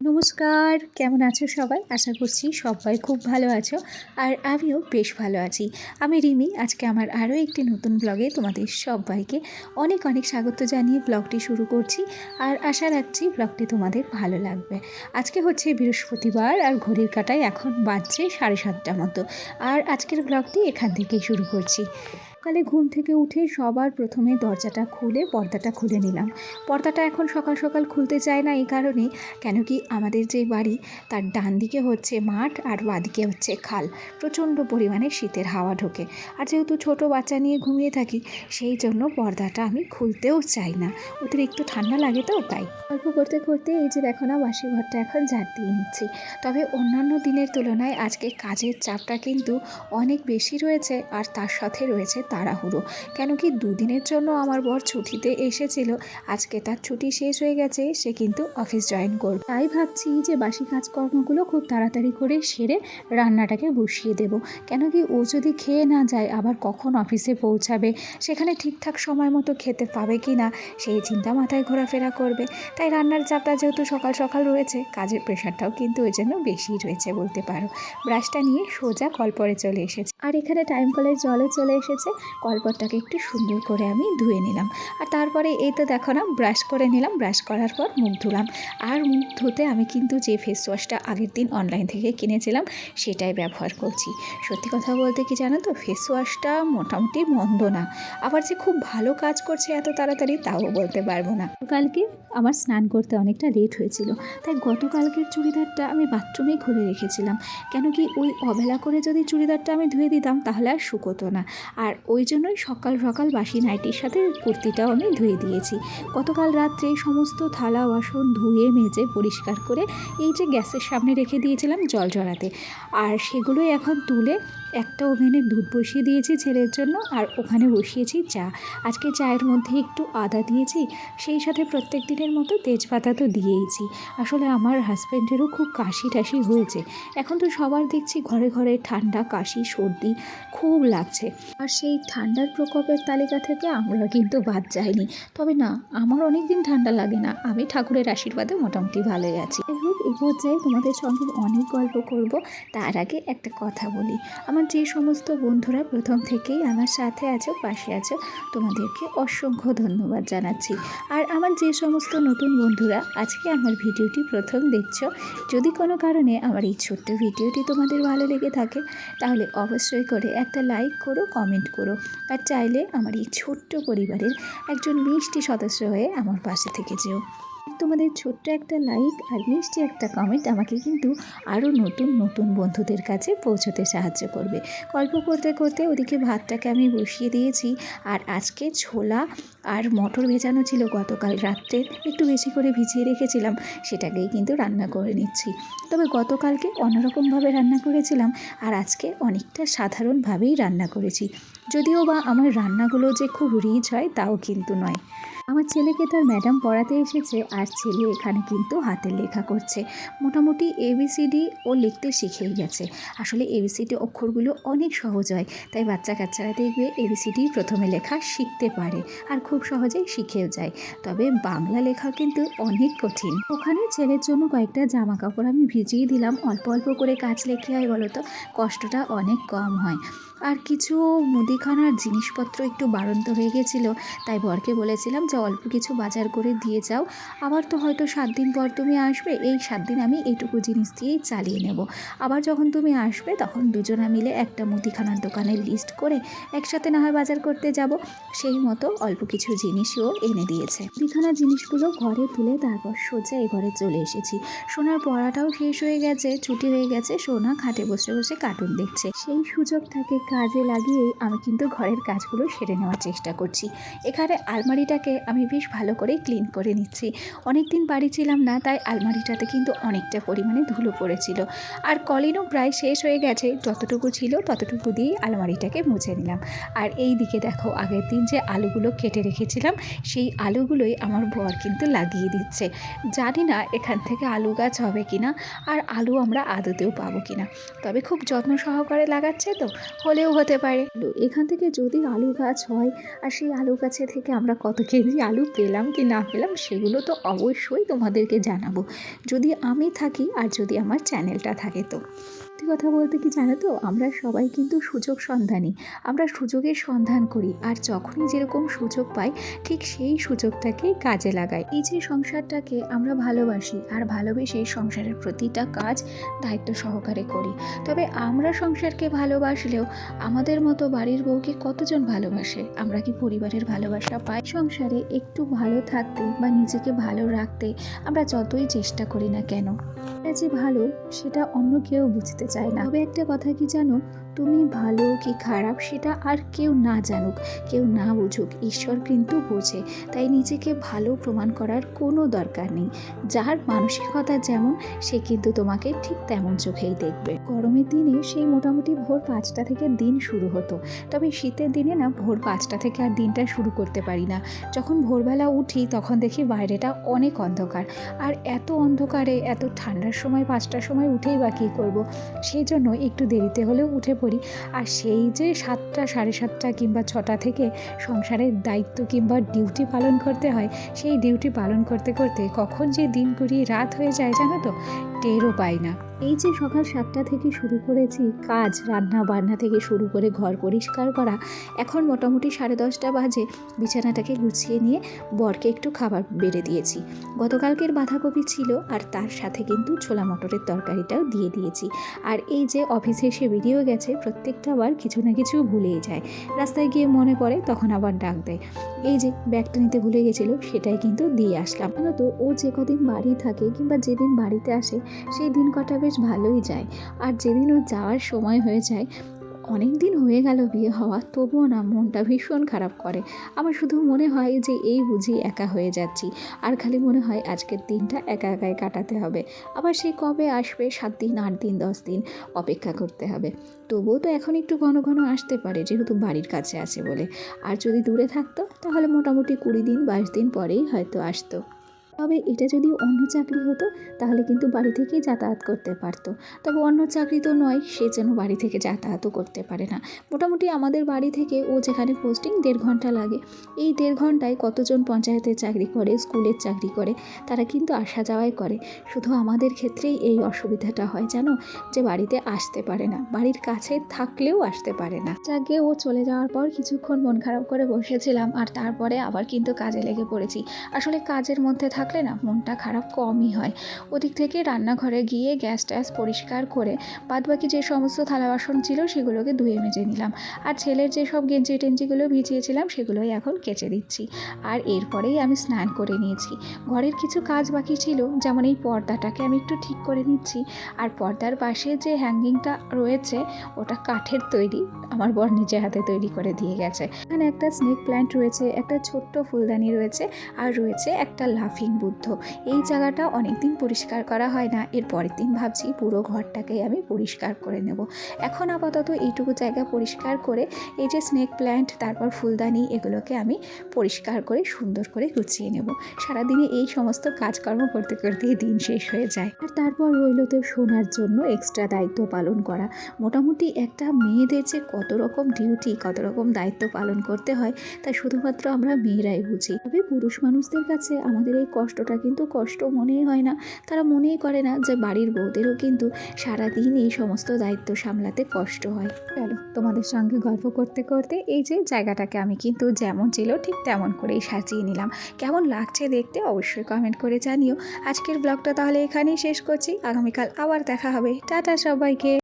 নমস্কার, কেমন আছো সবাই? আশা করছি সবাই খুব ভালো আছো আর আমিও বেশ ভালো আছি। আমি রিমি, আজকে আমার আরও একটি নতুন ব্লগে তোমাদের সবাইকে অনেক অনেক স্বাগত জানিয়ে ব্লগটি শুরু করছি আর আশা রাখছি ব্লগটি তোমাদের ভালো লাগবে। আজকে হচ্ছে বৃহস্পতিবার আর ঘড়ির কাটায় এখন বাজছে সাড়ে সাতটা মতো। আর আজকের ব্লগটি এখান থেকেই শুরু করছি। সকালে ঘুম থেকে উঠে সবার প্রথমে দরজাটা খুলে পর্দাটা খুলে নিলাম। পর্দাটা এখন সকাল সকাল খুলতে চায় না, এই কারণে কেন কি আমাদের যে বাড়ি, তার ডান দিকে হচ্ছে মাঠ আর বাদিকে হচ্ছে খাল। প্রচণ্ড পরিমাণে শীতের হাওয়া ঢোকে। আর যেহেতু ছোট বাচ্চা নিয়ে ঘুমিয়ে থাকি, সেই জন্য পর্দাটা আমি খুলতেও চাই না। অতিরিক্ত ঠান্ডা লাগে তো, তাই। গল্প করতে করতে এই যে দেখো না, বাসি ঘরটা এখন ঝাড় দিয়ে নিচ্ছি। তবে অন্যান্য দিনের তুলনায় আজকে কাজের চাপটা কিন্তু অনেক বেশি রয়েছে, আর তার সাথে রয়েছে তাড়াহুড়ো। কেন কি দুদিনের জন্য আমার বর ছুটিতে এসেছিল। আজকে তার ছুটি শেষ হয়ে গেছে, সে কিন্তু অফিস জয়েন করবে। তাই ভাবছি যে বাসি কাজকর্মগুলো খুব তাড়াতাড়ি করে সেরে রান্নাটাকে বসিয়ে দেব। কেন কি ও যদি খেয়ে না যায়, আবার কখন অফিসে পৌঁছাবে? সেখানে ঠিকঠাক সময় মতো খেতে পাবে কি না? সেই চিন্তা মাথায় ঘোরাফেরা করবে। তাই রান্নার চাপটা যেহেতু সকাল সকাল রয়েছে, কাজের প্রেশারটাও কিন্তু ওই জন্য বেশি রয়েছে বলতে পারো। ব্রাশটা নিয়ে সোজা কলপরে চলে এসেছে। আর এখানে টাইম কলের জলে চলে এসেছে। কলপরটাকে একটু সুন্দর করে আমি ধুয়ে নিলাম। আর তারপরে এই তো দেখো না, ব্রাশ করে নিলাম, ব্রাশ করার পর মুখ ধুলাম। আর মুখ ধুতে আমি কিন্তু যে ফেস ওয়াশটা আগের দিন অনলাইন থেকে কিনেছিলাম, সেটাই ব্যবহার করছি। সত্যি কথা বলতে কি জানো তো ফেস ওয়াশটা মোটামুটি মন্দ না। আবার যে খুব ভালো কাজ করছে এত তাড়াতাড়ি, তাও বলতে পারব না। কালকে আমার স্নান করতে অনেকটা লেট হয়েছিল, তাই গতকালকের চুড়িদারটা আমি বাথরুমে খুলে রেখেছিলাম। কেন কি ওই অবেলা করে যদি চুড়িদারটা আমি ধুয়ে দিতাম, তাহলে আর শুকোতো না। আর ওই জন্যই সকাল সকাল বাসি নাইটির সাথে কুর্তিটাও আমি ধুয়ে দিয়েছি। গতকাল রাত্রে সমস্ত থালা, বাসন ধুয়ে, মেজে, পরিষ্কার করে এই যে গ্যাসের সামনে রেখে দিয়েছিলাম জল জড়াতে আর সেগুলোই এখন তুলে একটা ওভেনে দুধ বসিয়ে দিয়েছি ছেলের জন্য আর ওখানে বসিয়েছি চা। আজকে চায়ের মধ্যে একটু আদা দিয়েছি, সেই সাথে প্রত্যেক দিনের মতো তেজপাতা তো দিয়েইছি। আসলে আমার হাজব্যান্ডেরও খুব কাশি টাশি হয়েছে। এখন তো সবার দেখছি ঘরে ঘরে ঠান্ডা, কাশি, সর্দি খুব লাগছে। আর সেই ঠান্ডার প্রকোপের তালিকা থেকে আমরা কিন্তু বাদ যাইনি। তবে না, আমার অনেক দিন ঠান্ডা লাগে না। আমি ঠাকুরের আশীর্বাদে মোটামুটি ভালোই আছি। হোক পর্যায়ে তোমাদের সঙ্গে অনেক গল্প করব। তার আগে একটা কথা বলি। আমার যে সমস্ত বন্ধুরা প্রথম থেকেই আমার সাথে আছো, পাশে আছো, তোমাদেরকে অসংখ্য ধন্যবাদ জানাচ্ছি। আর আমার যে সমস্ত নতুন বন্ধুরা আজকে আমার ভিডিওটি প্রথম দেখছ, যদি কোনো কারণে আমার এই ছোট্ট ভিডিওটি তোমাদের ভালো লেগে থাকে, তাহলে অবশ্যই করে একটা লাইক করো, কমেন্ট করো। আর চাইলে আমার এই ছোট্ট পরিবারের একজন মিষ্টি সদস্য হয়ে আমার পাশে থেকে যেও। তোমাদের ছোট্ট একটা লাইক আর মিষ্টি একটা কমেন্ট আমাকে কিন্তু আরও নতুন নতুন বন্ধুদের কাছে পৌঁছতে সাহায্য করবে। গল্প করতে করতে ওদিকে ভাতটাকে আমি বসিয়ে দিয়েছি আর আজকে ছোলা আর মটর ভেজানো ছিল গতকাল রাত্রে। একটু বেশি করে ভিজিয়ে রেখেছিলাম, সেটাকেই কিন্তু রান্না করে নিচ্ছি। তবে গতকালকে অন্যরকমভাবে রান্না করেছিলাম আর আজকে অনেকটা সাধারণভাবেই রান্না করেছি। যদিও বা আমার রান্নাগুলো যে খুব রিচ হয়, তাও কিন্তু নয়। আমার ছেলেকে তার ম্যাডাম পড়াতে এসেছে আর ছেলে এখানে কিন্তু হাতের লেখা করছে। মোটামুটি এবিসিডি ও লিখতে শিখেই গেছে। আসলে এবিসিডি অক্ষরগুলো অনেক সহজ হয়, তাই বাচ্চা কাচ্চারা দেখবে এবিসিডি প্রথমে লেখা শিখতে পারে আর খুব সহজেই শিখেও যায়। তবে বাংলা লেখা কিন্তু অনেক কঠিন। ওখানে ছেলের জন্য কয়েকটা জামা কাপড় আমি ভিজিয়ে দিলাম। অল্প অল্প করে কাজ লেখে হয় বলো তো? কষ্টটা অনেক কম হয়। আর কিছু মুদিখানার জিনিসপত্র একটু বাড়ন্ত হয়ে গেছিল, তাই বরকে বলেছিলাম যে অল্প কিছু বাজার করে দিয়ে যাও। আবার তো হয়তো সাত দিন পর তুমি আসবে, এই সাত দিন আমি এইটুকু জিনিস দিয়েই চালিয়ে নেব। আবার যখন তুমি আসবে, তখন দুজনা মিলে একটা মুদিখানার দোকানের লিস্ট করে একসাথে না হয় বাজার করতে যাব। সেই মতো অল্প কিছু জিনিসও এনে দিয়েছে। মুদিখানার জিনিসগুলো ঘরে তুলে তারপর সোজা এই ঘরে চলে এসেছি। সোনার পড়াটাও শেষ হয়ে গেছে, ছুটি হয়ে গেছে, সোনা খাটে বসে বসে কার্টুন দেখছে। সেই সুযোগটাকে কাজে লাগিয়েই আমি কিন্তু ঘরের কাজগুলো সেরে নেওয়ার চেষ্টা করছি। এখানে আলমারিটাকে আমি বেশ ভালো করে ক্লিন করে নিচ্ছি। অনেক দিন বাড়ি ছিলাম না, তাই আলমারিটাতে কিন্তু অনেকটা পরিমাণে ধুলো পড়েছিল। আর কলিনও প্রায় শেষ হয়ে গেছে, যতটুকু ছিল ততটুকু দিয়েই আলমারিটাকে মুছে নিলাম। আর এই দিকে দেখো, আগের দিন যে আলুগুলো কেটে রেখেছিলাম, সেই আলুগুলোই আমার বর কিন্তু লাগিয়ে দিচ্ছে। জানি না এখান থেকে আলু গাছ হবে কিনা, আর আলু আমরা আদতেও পাবো কিনা। তবে খুব যত্ন সহকারে লাগাচ্ছে তো, হলেও হতে পারে। এখান থেকে যদি আলু গাছ হয়, আর সেই আলু গাছে থেকে আমরা কত কেজি চালু পেলাম কি না পেলাম সেগুলো তো অবশ্যই তোমাদেরকে জানাব। যদি আমি থাকি আর যদি আমার চ্যানেলটা থাকে তো। সত্যি কথা বলতে কি জানো তো? আমরা সবাই কিন্তু সুযোগ সন্ধানী। আমরা সুযোগের সন্ধান করি আর যখনই যেরকম সুযোগ পাই, ঠিক সেই সুযোগটাকে কাজে লাগাই। এই যে সংসারটাকে আমরা ভালোবাসি আর ভালোবেসে সংসারের প্রতিটা কাজ দায়িত্ব সহকারে করি। তবে আমরা সংসারকে ভালোবাসলেও আমাদের মতো বাড়ির বউকে কতজন ভালোবাসে? আমরা কি পরিবারের ভালোবাসা পাই? সংসারে একটু ভালো থাকতে বা নিজেকে ভালো রাখতে আমরা যতই চেষ্টা করি না কেন যে ভালো, সেটা অন্য কেউ বুঝতে চায় না। তবে একটা কথা কি জানো? তুমি ভালো কি খারাপ সেটা আর কেউ না জানুক, কেউ না বুঝুক, ঈশ্বর কিন্তু বোঝে। তাই নিজেকে ভালো প্রমাণ করার কোনো দরকার নেই। যার মানসিকতা যেমন, সে কিন্তু তোমাকে ঠিক তেমন চোখেই দেখবে। গরমের দিনে সেই মোটামুটি ভোর পাঁচটা থেকে দিন শুরু হতো। তবে শীতের দিনে না, ভোর পাঁচটা থেকে আর দিনটা শুরু করতে পারি না। যখন ভোরবেলা উঠি, তখন দেখি বাইরেটা অনেক অন্ধকার। আর এত অন্ধকারে, এত ঠান্ডার সময়, পাঁচটার সময় উঠেই বা কী করব? সেই জন্য একটু দেরিতে হলেও উঠে পড়ি। আর সেই যে সাতটা, সাড়ে সাতটা কিংবা ছটা থেকে সংসারের দায়িত্ব কিংবা ডিউটি পালন করতে হয়, সেই ডিউটি পালন করতে করতে কখন যে দিন করি রাত হয়ে যায় জানো তো? টেরও পাই না। এই যে সকাল সাতটা থেকে শুরু করেছি কাজ, রান্না বান্না থেকে শুরু করে ঘর পরিষ্কার করা, এখন মোটামুটি সাড়ে দশটা বাজে। বিছানাটাকে গুছিয়ে নিয়ে বরকে একটু খাবার বেড়ে দিয়েছি। গতকালকের বাঁধাকপি ছিল আর তার সাথে কিন্তু ছোলা মটরের তরকারিটাও দিয়ে দিয়েছি। আর এই যে অফিসে এসে বেরিয়েও গেছে, প্রত্যেকটা বার কিছু না কিছু ভুলেই যায়। রাস্তায় গিয়ে মনে পড়ে, তখন আবার ডাক দেয়। এই যে ব্যাগটা নিতে ভুলে গেছিল, সেটাই কিন্তু দিয়ে আসলাম। তো ও যে কদিন বাড়ি থাকে কিংবা যেদিন বাড়িতে আসে সেই দিন কটা বেশ ভালোই যায়। আর যেদিন ও যাওয়ার সময় হয়ে যায়, অনেক দিন হয়ে গেল বিয়ে হওয়া, তবুও না মনটা ভীষণ খারাপ করে। আমার শুধু মনে হয় যে এই বুঝি একা হয়ে যাচ্ছি। আর খালি মনে হয় আজকের দিনটা একা একাই কাটাতে হবে। আবার সে কবে আসবে? সাত দিন, আট দিন, দশ দিন অপেক্ষা করতে হবে। তবুও তো এখন একটু ঘন ঘন আসতে পারে, যেহেতু বাড়ির কাছে আছে বলে। আর যদি দূরে থাকতো, তাহলে মোটামুটি কুড়ি দিন, বাইশ দিন পরেই হয়তো আসতো। তবে এটা যদি অন্য চাকরি হতো, তাহলে কিন্তু বাড়ি থেকেই যাতায়াত করতে পারতো। তবে অন্য চাকরি তো নয়, সে যেন বাড়ি থেকে যাতায়াতও করতে পারে না। মোটামুটি আমাদের বাড়ি থেকে ও যেখানে পোস্টিং দেড় ঘণ্টা লাগে। এই দেড় ঘন্টায় কতজন পঞ্চায়েতের চাকরি করে, স্কুলের চাকরি করে, তারা কিন্তু আসা যাওয়াই করে। শুধু আমাদের ক্ষেত্রেই এই অসুবিধাটা হয়, জানো? যে বাড়িতে আসতে পারে না, বাড়ির কাছে থাকলেও আসতে পারে না। যাকে ও চলে যাওয়ার পর কিছুক্ষণ মন খারাপ করে বসেছিলাম, আর তারপরে আবার কিন্তু কাজে লেগে পড়েছি। আসলে কাজের মধ্যে থাকলে না মনটা খারাপ কমই হয়। ওদিক থেকে রান্নাঘরে গিয়ে গ্যাস ট্যাস পরিষ্কার করে বাদবাকি যে সমস্ত থালা বাসন ছিল সেগুলোকে ধুয়ে মেজে নিলাম। আর ছেলের যে সব গেঞ্জি টেঞ্জিগুলো ভিজিয়েছিলাম সেগুলোই এখন কেচে দিচ্ছি। আর এরপরেই আমি স্নান করে নিয়েছি। ঘরের কিছু কাজ বাকি ছিল, যেমন এই পর্দাটাকে আমি একটু ঠিক করে নিচ্ছি। আর পর্দার পাশে যে হ্যাঙ্গিংটা রয়েছে, ওটা কাঠের তৈরি, আমার বর নিজে হাতে তৈরি করে দিয়ে গেছে। এখানে একটা স্নেক প্ল্যান্ট রয়েছে, একটা ছোট্ট ফুলদানি রয়েছে, আর রয়েছে একটা লাফিং বুদ্ধ। এই জায়গাটা অনেক দিন পরিষ্কার করা হয় না। এর পরের দিন ভাবছি পুরো ঘরটাকেই আমি পরিষ্কার করে নেব। এখন আপাতত এইটুকু জায়গা পরিষ্কার করে এই যে স্নেক প্ল্যান্ট, তারপর ফুলদানি, এগুলোকে আমি পরিষ্কার করে সুন্দর করে গুছিয়ে নেব। সারাদিনে এই সমস্ত কাজকর্ম করতে করতেই দিন শেষ হয়ে যায়। আর তারপর রইল তো শোনার জন্য এক্সট্রা দায়িত্ব পালন করা। মোটামুটি একটা মেয়েদের যে কত রকম ডিউটি কত রকম দায়িত্ব পালন করতে হয়, তা শুধুমাত্র আমরা মেয়েরাই বুঝি। তবে পুরুষ মানুষদের কাছে আমাদের এই কষ্টটা কিন্তু কষ্ট মনেই হয় না। তারা মনেই করে না যে বাড়ির বউদেরও কিন্তু সারাদিন এই সমস্ত দায়িত্ব সামলাতে কষ্ট হয়। চলো, তোমাদের সঙ্গে গল্প করতে করতে এই যে জায়গাটাকে আমি কিন্তু যেমন ছিল ঠিক তেমন করেই সাজিয়ে নিলাম। কেমন লাগছে দেখতে অবশ্যই কমেন্ট করে জানিও। আজকের ব্লগটা তাহলে এখানেই শেষ করছি। আগামীকাল আবার দেখা হবে। টাটা সবাইকে।